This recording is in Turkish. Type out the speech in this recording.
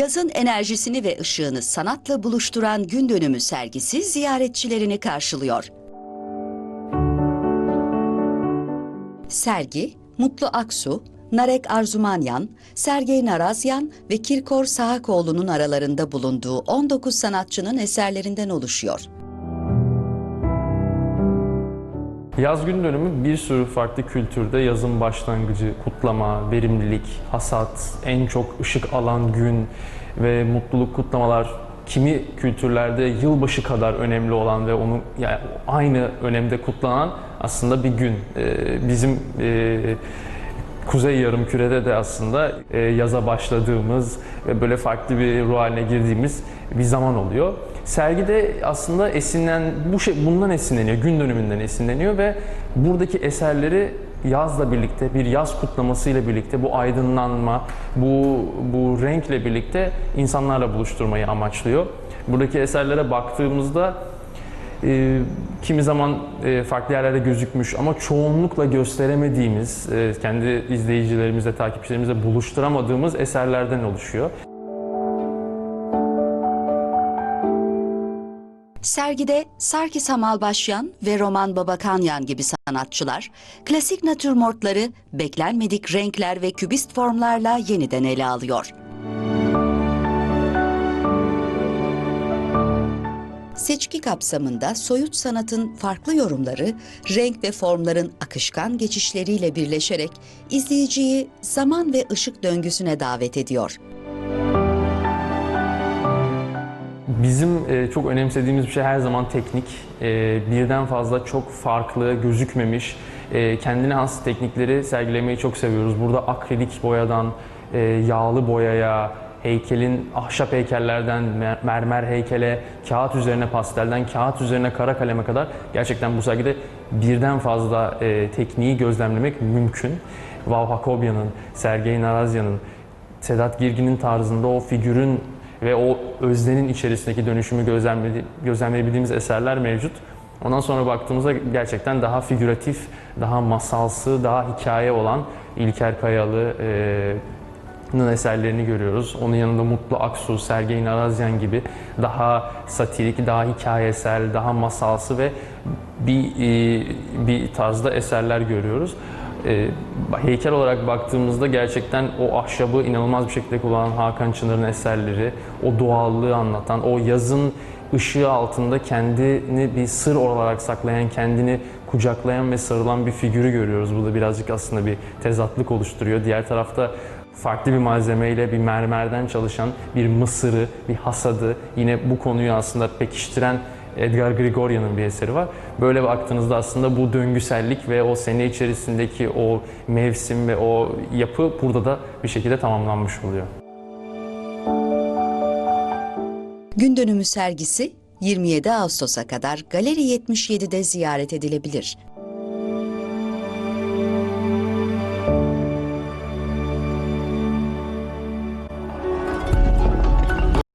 Yazın enerjisini ve ışığını sanatla buluşturan gün dönümü sergisi ziyaretçilerini karşılıyor. Sergi, Mutlu Aksu, Narek Arzumanyan, Sergey Narazyan ve Kirkor Sahakoğlu'nun aralarında bulunduğu 19 sanatçının eserlerinden oluşuyor. Yaz gün dönümü bir sürü farklı kültürde yazın başlangıcı, kutlama, verimlilik, hasat, en çok ışık alan gün ve mutluluk kutlamalar kimi kültürlerde yılbaşı kadar önemli olan ve onu yani aynı önemde kutlanan aslında bir gün. Ee, bizim e, Kuzey Yarımküre'de de aslında e, yaza başladığımız ve böyle farklı bir ruh haline girdiğimiz bir zaman oluyor. Sergide aslında esinlen bu şey bundan esinleniyor, gün dönümünden esinleniyor ve buradaki eserleri yazla birlikte, bir yaz kutlamasıyla birlikte bu aydınlanma, bu bu renkle birlikte insanlarla buluşturmayı amaçlıyor. Buradaki eserlere baktığımızda e, kimi zaman e, farklı yerlerde gözükmüş ama çoğunlukla gösteremediğimiz, e, kendi izleyicilerimizle, takipçilerimizle buluşturamadığımız eserlerden oluşuyor. Sergide Sarkis Hamalbaşyan ve Roman Babakanyan gibi sanatçılar, klasik natürmortları beklenmedik renkler ve kübist formlarla yeniden ele alıyor. Seçki kapsamında soyut sanatın farklı yorumları, renk ve formların akışkan geçişleriyle birleşerek izleyiciyi zaman ve ışık döngüsüne davet ediyor. Bizim e, çok önemsediğimiz bir şey her zaman teknik. E, birden fazla çok farklı, gözükmemiş, e, kendine has teknikleri sergilemeyi çok seviyoruz. Burada akrilik boyadan yağlı boyaya, heykelin ahşap heykellerden mer- mermer heykele, kağıt üzerine pastelden kağıt üzerine kara kaleme kadar gerçekten bu sergide birden fazla tekniği gözlemlemek mümkün. Vav Hakobya'nın, Sergey Narazyan'ın, Sedat Girgin'in tarzında o figürün ve o öznenin içerisindeki dönüşümü gözlemleyebildiğimiz eserler mevcut. Ondan sonra baktığımızda gerçekten daha figüratif, daha masalsı, daha hikaye olan İlker Kayalı, e, eserlerini görüyoruz. Onun yanında Mutlu Aksu, Sergey Narazyan gibi daha satirik, daha hikayesel, daha masalsı ve bir e, bir tarzda eserler görüyoruz. E, heykel olarak baktığımızda gerçekten o ahşabı inanılmaz bir şekilde kullanan Hakan Çınar'ın eserleri, o doğallığı anlatan, o yazın ışığı altında kendini bir sır olarak saklayan, kendini kucaklayan ve sarılan bir figürü görüyoruz. Bu da birazcık aslında bir tezatlık oluşturuyor. Diğer tarafta farklı bir malzemeyle bir mermerden çalışan bir mısırı, bir hasadı yine bu konuyu aslında pekiştiren Edgar Grigoryan'ın bir eseri var. Böyle baktığınızda aslında bu döngüsellik ve o sene içerisindeki o mevsim ve o yapı burada da bir şekilde tamamlanmış oluyor. Gün dönümü sergisi 27 Ağustos'a kadar Galeri 77'de ziyaret edilebilir.